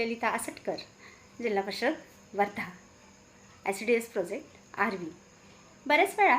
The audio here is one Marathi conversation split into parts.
ललिता आसटकर जिल्हा परिषद Wardha. S D S project R V बऱ्याच वेळा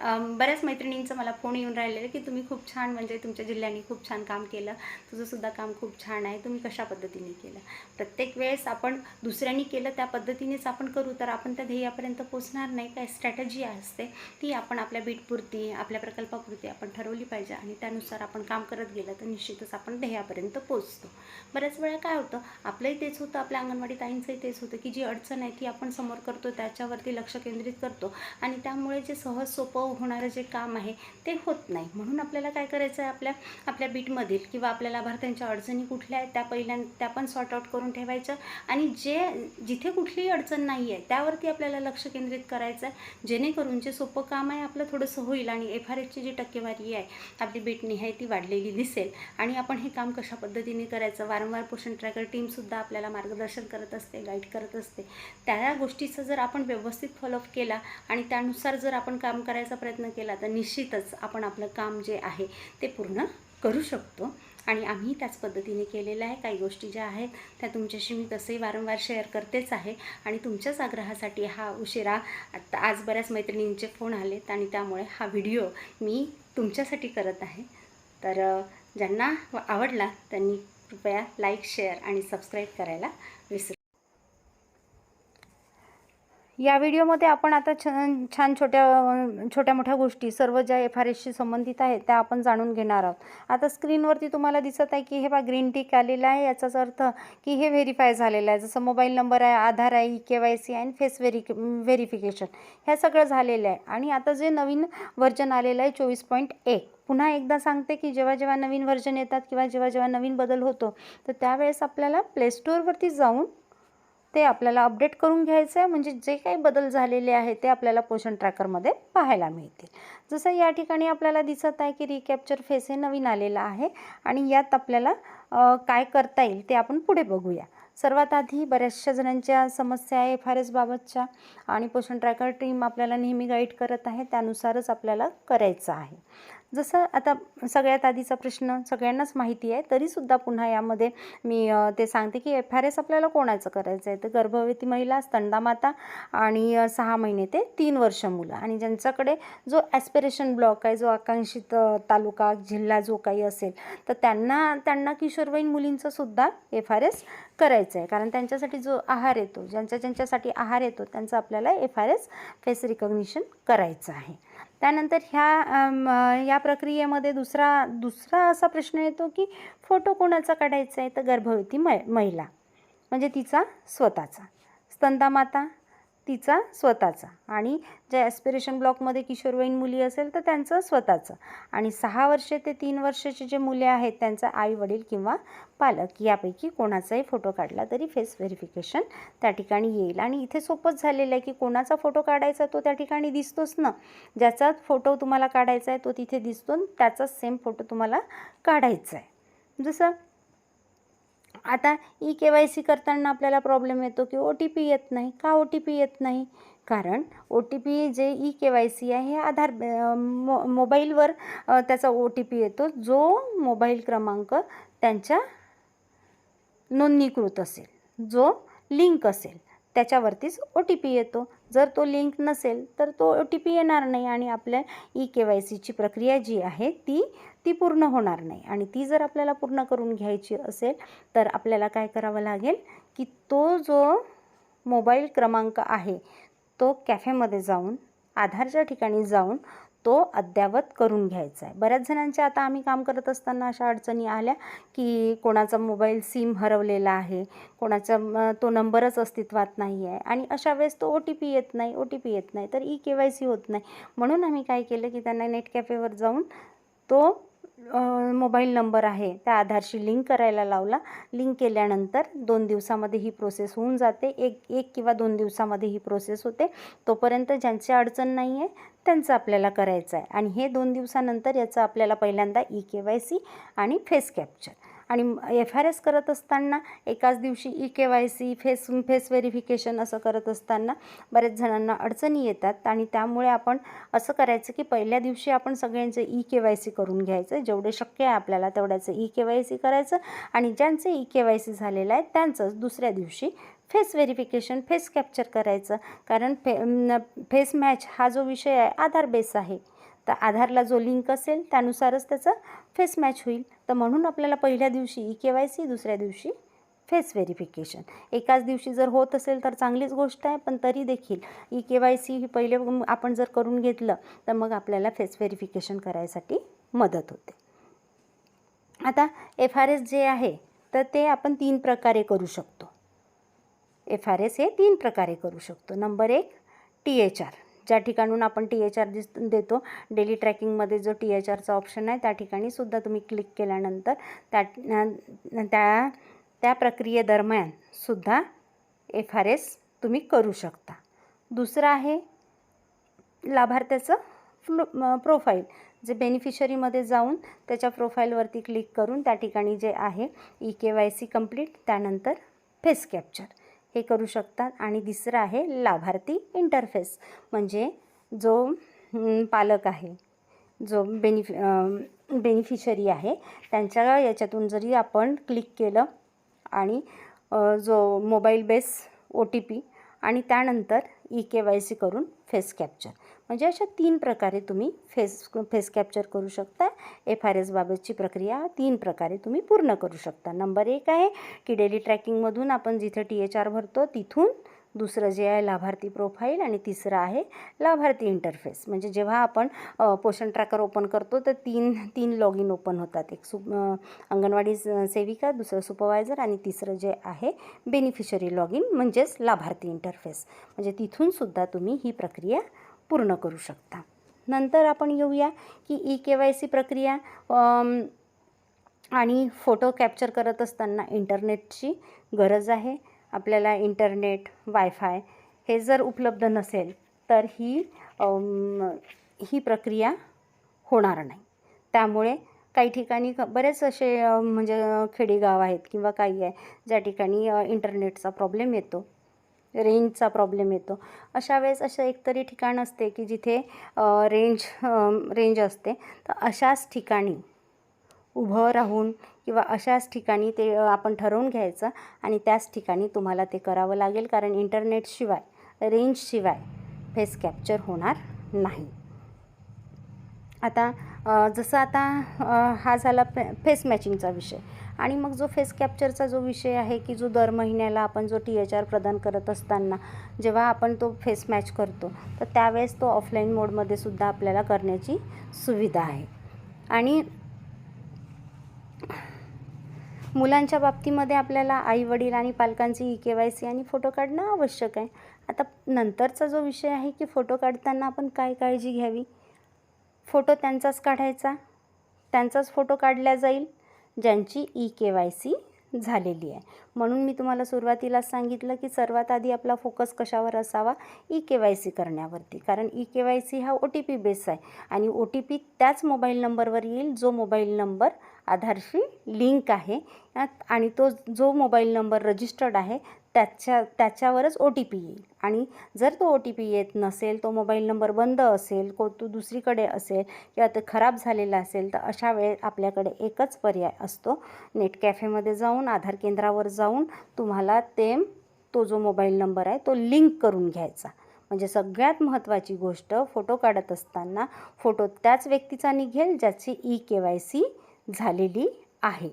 बऱ्याच मैत्रिणींचं मला फोन येऊन राहिलेलं की तुम्ही खूप छान म्हणजे तुमच्या जिल्ह्याने खूप छान काम केलं. तुझंसुद्धा काम खूप छान आहे. तुम्ही कशा पद्धतीने केलं? प्रत्येक वेळेस आपण दुसऱ्यांनी केलं त्या पद्धतीनेच आपण करू तर आपण त्या ध्येयापर्यंत पोचणार नाही. काय स्ट्रॅटजी असते ती आपण आपल्या बीटपुरती आपल्या प्रकल्पापुरती आपण ठरवली पाहिजे आणि त्यानुसार आपण काम करत गेलं तर निश्चितच आपण ध्येयापर्यंत पोचतो बऱ्याच वेळा काय होतं आपलंही तेच होतं आपल्या अंगणवाडी ताईंचंही तेच होतं की जी अडचण आहे ती आपण समोर करतो त्याच्यावरती लक्ष केंद्रित करतो आणि त्यामुळे जे सहज सोपं होणारं जे काम आहे ते होत नाही. म्हणून आपल्याला काय करायचं आहे आपल्या आपल्या बीटमधील किंवा आपल्या लाभार्थ्यांच्या अडचणी कुठल्या आहेत त्या पहिल्या त्या पण सॉर्ट आउट करून ठेवायच्या आणि जे जिथे कुठलीही अडचण नाही आहे त्यावरती आपल्याला लक्ष केंद्रित करायचं आहे. जेणेकरून जे सोपं काम आहे आपलं थोडंसं होईल आणि एफ आर एसची जी टक्केवारी आहे आपली बीट आहे ती वाढलेली दिसेल. आणि आपण हे काम कशा पद्धतीने करायचं? वारंवार पोषण ट्रॅकर टीमसुद्धा आपल्याला मार्गदर्शन करत असते गाईड करत असते. त्या गोष्टीचं जर आपण व्यवस्थित फॉलोअप केला आणि त्यानुसार जर आपण काम करायचा प्रयत्न केला तर निश्चितच आपण आपलं काम जे आहे ते पूर्ण करू शकतो. आणि आम्ही त्याच पद्धतीने केलेलं आहे. काही गोष्टी ज्या आहेत त्या तुमच्याशी मी तसंही वारंवार शेअर करतेच आहे. आणि तुमच्याच आग्रहासाठी हा उशिरा आत्ता आज बऱ्याच मैत्रिणींचे फोन आलेत आणि त्यामुळे हा व्हिडिओ मी तुमच्यासाठी करत आहे. तर ज्यांना आवडला त्यांनी कृपया लाईक शेअर आणि सबस्क्राईब करायला या व्हिडिओमध्ये आपण आता छान छान छोट्या छोट्या मोठ्या गोष्टी सर्व ज्या एफ आर एसशी संबंधित आहेत त्या आपण जाणून घेणार आहोत. आता स्क्रीनवरती तुम्हाला दिसत आहे की हे बा ग्रीन टिक आलेलं आहे. याचाच अर्थ की हे व्हेरीफाय झालेलं आहे. जसं मोबाईल नंबर आहे आधार आहे ई के वाय सी आहे आणि फेस व्हेरी व्हेरिफिकेशन ह्या सगळं झालेलं आहे. आणि आता जे नवीन व्हर्जन आलेलं आहे चोवीस पॉईंट एक. पुन्हा एकदा सांगते की जेव्हा जेव्हा नवीन व्हर्जन येतात किंवा जेव्हा जेव्हा नवीन बदल होतो तर त्यावेळेस आपल्याला प्लेस्टोअरवरती जाऊन ते आपल्याला अपडेट करून घ्यायचं आहे म्हणजे जे काही बदल झालेले आहे ते आपल्याला पोषण ट्रॅकरमध्ये पाहायला मिळतील. जसं या ठिकाणी आपल्याला दिसत आहे की रिकॅप्चर फेस हे नवीन आलेलं आहे आणि यात आपल्याला काय करता येईल ते आपण पुढे बघूया. सर्वात आधी बऱ्याचशा जणांच्या समस्या आहे एफ आर एस बाबतच्या आणि पोषण ट्रॅकर टीम आपल्याला नेहमी गाईड करत आहे त्यानुसारच आपल्याला करायचं आहे. जसं आता सगळ्यात आधीचा प्रश्न सगळ्यांनाच माहिती आहे तरीसुद्धा पुन्हा यामध्ये मी ते सांगते की एफ आर एस आपल्याला कोणाचं करायचं आहे? तर गर्भवती महिला स्तंडामाता आणि सहा महिने ते तीन वर्ष मुलं. आणि ज्यांच्याकडे जो ॲस्पिरेशन ब्लॉक आहे जो आकांक्षित तालुका जिल्हा जो काही असेल तर त्यांना त्यांना किशोरवयीन मुलींचं सुद्धा एफ आर एस करायचं आहे. कारण त्यांच्यासाठी जो आहार येतो ज्यांच्या ज्यांच्यासाठी आहार येतो त्यांचं आपल्याला F R S face recognition करायचं आहे. त्यानंतर ह्या या प्रक्रियेमध्ये दुसरा दुसरा असा प्रश्न येतो की फोटो कोणाचा काढायचा आहे? तर गर्भवती मै महिला. म्हणजे तिचा स्वतःचा. स्तंदामाता तिचा स्वतःचा. आणि ज्या ॲस्पिरेशन ब्लॉकमध्ये किशोरवयीन मुली असेल तर त्यांचं स्वतःचं. आणि सहा वर्षे ते तीन वर्षाचे जे मुले आहेत त्यांचा आई वडील किंवा पालक यापैकी कोणाचाही फोटो काढला तरी फेस व्हेरिफिकेशन त्या ठिकाणी येईल. आणि इथे सोपंच झालेलं आहे की कोणाचा फोटो काढायचा तो त्या ठिकाणी दिसतोच ना. ज्याचा फोटो तुम्हाला काढायचा आहे तो तिथे दिसतो त्याचाच सेम फोटो तुम्हाला काढायचा आहे. जसं आता ई के वाय सी करताना आपल्याला प्रॉब्लेम येतो की ओ टी पी येत नाही. का ओ टी पी येत नाही? कारण ओ टी पी जे ई के वाय सी आहे हे आधार मो मोबाईलवर त्याचा ओ टी पी येतो. जो मोबाईल क्रमांक त्यांच्या नोंदणीकृत असेल जो लिंक असेल त्याच्यावरतीच ओ टी पी येतो. जर तो लिंक नसेल तर तो ओ टी पी येणार नाही आणि आपल्या ई के वाय सीची प्रक्रिया जी आहे ती ती पूर्ण होणार नाही. आणि ती जर आपल्याला पूर्ण करून घ्यायची असेल तर आपल्याला काय करावं लागेल की तो जो मोबाईल क्रमांक आहे तो कॅफेमध्ये जाऊन आधारच्या ठिकाणी जाऊन तो अद्ययावत करून घ्यायचा आहे. बऱ्याच जणांच्या आता आम्ही काम करत असताना अशा अडचणी आल्या की कोणाचा मोबाईल सिम हरवलेला आहे कोणाचा तो नंबरच अस्तित्वात नाही आहे आणि अशा वेळेस तो ओ टी पी येत नाही ओ टी पी येत नाही तर ई के वाय सी होत नाही. म्हणून आम्ही काय केलं की त्यांना नेट कॅफेवर जाऊन तो मोबाईल नंबर आहे त्या आधारशी लिंक करायला लावला. लिंक केल्यानंतर दोन दिवसामध्ये ही प्रोसेस होऊन जाते. एक एक किंवा दोन दिवसामध्ये ही प्रोसेस होते. तोपर्यंत ज्यांची अडचण नाही आहे त्यांचं आपल्याला करायचं आहे आणि हे दोन दिवसानंतर याचं आपल्याला पहिल्यांदा ई के वाय सी आणि फेस कॅप्चर. आणि एफ आर एस करत असताना एकाच दिवशी E K Y C face face verification असं करत असताना बऱ्याच जणांना अडचणी येतात आणि त्यामुळे आपण असं करायचं की पहिल्या दिवशी आपण सगळ्यांचं ई के वाय सी करून घ्यायचं. जेवढे शक्य आहे आपल्याला तेवढ्याचं ई के वाय सी करायचं आणि ज्यांचं ई के वाय सी झालेलं आहे त्यांचंच दुसऱ्या दिवशी फेस व्हेरिफिकेशन फेस कॅप्चर करायचं. कारण फे न- फेस मॅच हा जो विषय आहे आधार बेस आहे. तर आधारला जो लिंक असेल त्यानुसारच त्याचं फेस मॅच होईल. तर म्हणून आपल्याला पहिल्या दिवशी ई के वाय सी दुसऱ्या दिवशी फेस व्हेरिफिकेशन. एकाच दिवशी जर होत असेल तर चांगलीच गोष्ट आहे पण तरी देखील ई के वाय सी ही पहिले आपण जर करून घेतलं तर मग आपल्याला फेस व्हेरिफिकेशन करायसाठी मदत होते. आता एफ आर एस जे आहे तर ते आपण तीन प्रकारे करू शकतो. एफ आर एस हे तीन प्रकारे करू शकतो. नंबर एक टी एच आर ज्या ठिकाणून आपण टी एच आर दिस देतो डेली ट्रॅकिंगमध्ये जो टी एच आरचा ऑप्शन आहे त्या ठिकाणी सुद्धा तुम्ही क्लिक केल्यानंतर त्या त्या त्या प्रक्रियेदरम्यान सुद्धा एफ आर एस तुम्ही करू शकता. दुसरं आहे लाभार्थ्याचं फ्लो प्रोफाईल जे बेनिफिशरीमध्ये जाऊन त्याच्या प्रोफाईलवरती क्लिक करून त्या ठिकाणी जे आहे E K Y C complete त्यानंतर फेस कॅप्चर हे करू शकतात. आणि तिसरं आहे लाभार्थी इंटरफेस म्हणजे जो पालक आहे जो बेनिफि बेनिफिशरी आहे त्यांच्या याच्यातून जरी आपण क्लिक केलं आणि जो mobile base O T P आणि त्यानंतर ई के वाय सी करून फेस कॅप्चर म्हणजे अशा तीन प्रकारे तुम्ही फेस फेस कॅप्चर करू शकता. एफ आर एसबाबतची प्रक्रिया तीन प्रकारे तुम्ही पूर्ण करू शकता. नंबर एक आहे की डेली ट्रॅकिंगमधून आपण जिथे टी एच आर भरतो तिथून दुसरं जे आहे लाभार्थी प्रोफाईल आणि तिसरं आहे लाभार्थी इंटरफेस म्हणजे जेव्हा आपण पोषण ट्रॅकर ओपन करतो तर तीन तीन लॉग इन ओपन होतात. एक सु अंगणवाडी सेविका दुसरं सुपरवायझर आणि तिसरं जे आहे बेनिफिशरी लॉग इन म्हणजेच लाभार्थी इंटरफेस म्हणजे तिथूनसुद्धा तुम्ही ही प्रक्रिया पूर्ण करू शकता. नंतर आपण येऊया की ई के वाय सी प्रक्रिया आणि फोटो कॅप्चर करत असताना इंटरनेटची गरज आहे. आपल्याला इंटरनेट वायफाय हे जर उपलब्ध नसेल तर ही ही प्रक्रिया होणार नाही. त्यामुळे काही ठिकाणी बरेच असे म्हणजे खेडेगाव आहेत किंवा काही आहे ज्या ठिकाणी इंटरनेटचा प्रॉब्लेम येतो रेंजचा प्रॉब्लेम येतो. अशा वेळेस असं एकतरी ठिकाण असते की जिथे रेंज रेंज असते तर अशाच ठिकाणी उभं राहून किंवा अशाच ठिकाणी ते आपण ठरवून घ्यायचं आणि त्याच ठिकाणी तुम्हाला ते करावं लागेल. कारण इंटरनेटशिवाय रेंजशिवाय फेस कॅप्चर होणार नाही. आता जसं आता हा झाला फे फेस मॅचिंगचा विषय. आणि मग जो फेस कॅप्चरचा जो विषय आहे की जो दर महिन्याला आपण जो टी एच आर प्रदान करत असताना जेव्हा आपण तो फेस मॅच करतो तर त्यावेळेस तो ऑफलाईन मोडमध्ये सुद्धा आपल्याला करण्याची सुविधा आहे. आणि मुलांच्या बाबतीमध्ये आपल्याला आई वडील आणि पालकांची ई के वाय सी आणि फोटो काढणं आवश्यक आहे. आता नंतरचा जो विषय आहे की फोटो काढताना आपण काय काळजी घ्यावी? फोटो त्यांचाच काढायचा त्यांचाच फोटो काढला जाईल ज्यांची ई के वाय सी झालेली आहे. म्हणून मी तुम्हाला सुरुवातीलाच सांगितलं की सर्वात आधी आपला फोकस कशावर असावा? ई के वाय सी करण्यावरती. कारण ई के वाय सी हा ओ टी पी बेस आहे आणि ओ टी पी त्याच मोबाईल नंबरवर येईल जो मोबाईल नंबर आधारशी लिंक आहे. आणि तो जो मोबाईल नंबर रजिस्टर्ड आहे त्याच्या त्याच्यावरच ओ टी पी येईल. आणि जर तो ओ टी पी येत नसेल तो मोबाईल नंबर बंद असेल को तो दुसरीकडे असेल किंवा ते खराब झालेला असेल तर अशा वेळेस आपल्याकडे एकच पर्याय असतो. नेट कॅफेमध्ये जाऊन आधार केंद्रावर जाऊन तुम्हाला ते तो जो मोबाईल नंबर आहे तो लिंक करून घ्यायचा. म्हणजे सगळ्यात महत्त्वाची गोष्ट फोटो काढत असताना फोटो त्याच व्यक्तीचा निघेल ज्याची ई के वाय सी झालेली आहे.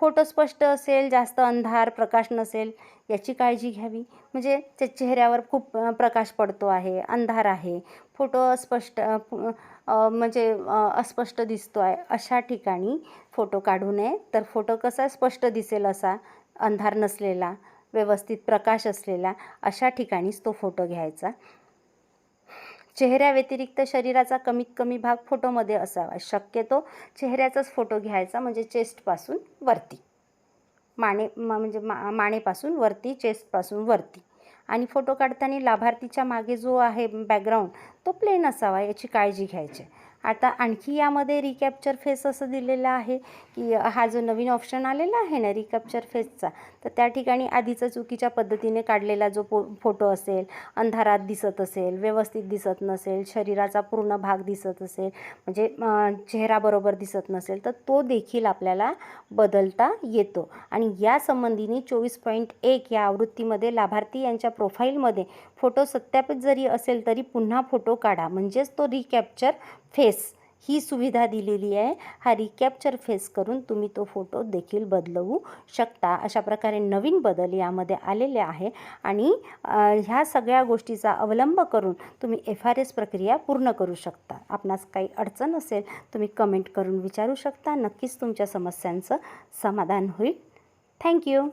फोटो स्पष्ट असेल जास्त अंधार प्रकाश नसेल याची काळजी घ्यावी. म्हणजे त्या चेहऱ्यावर खूप प्रकाश पडतो आहे अंधार आहे. फोटो अस्पष्ट म्हणजे अस्पष्ट दिसतो आहे. अशा ठिकाणी फोटो काढू नये. तर फोटो कसा स्पष्ट दिसेल असा अंधार नसलेला व्यवस्थित प्रकाश असलेला अशा ठिकाणीच तो फोटो घ्यायचा. चेहऱ्याव्यतिरिक्त शरीराचा कमीत कमी भाग फोटोमध्ये असावा. शक्यतो चेहऱ्याचाच फोटो घ्यायचा म्हणजे चेस्टपासून वरती. माने म- म्हणजे मा मानेपासून वरती चेस्टपासून वरती. आणि फोटो काढताना लाभार्थीच्या मागे जो आहे बॅकग्राऊंड तो प्लेन असावा याची काळजी घ्यायची. आता आणखी यामध्ये रिकॅप्चर फेस असं दिलेलं आहे की हा जो नवीन ऑप्शन आलेला आहे ना रिकॅप्चर फेसचा तर त्या ठिकाणी आधीचा चुकीच्या पद्धतीने काढलेला जो पो फोटो असेल अंधारात दिसत असेल व्यवस्थित दिसत नसेल शरीराचा पूर्ण भाग दिसत असेल म्हणजे चेहरा बरोबर दिसत नसेल तर तो देखील आपल्याला बदलता येतो. आणि या संबंधीने चोवीस पॉईंट एक या आवृत्तीमध्ये लाभार्थी यांच्या प्रोफाईलमध्ये फोटो सत्यापित जरी असेल तरी पुन्हा फोटो काढा. म्हणजेच तो रिकॅप्चर फेस ही सुविधा दिलेली आहे. हा रिकॅप्चर फेस करून तुम्ही तो फोटो देखील बदलवू शकता. अशा प्रकारे नवीन बदल यामध्ये आलेले आहे. आणि ह्या सगळ्या गोष्टीचा अवलंब करून तुम्ही एफ आर एस प्रक्रिया पूर्ण करू शकता. आपणास काही अडचण असेल तुम्ही कमेंट करून विचारू शकता. नक्कीच तुमच्या समस्यांचं समाधान होईल. थँक्यू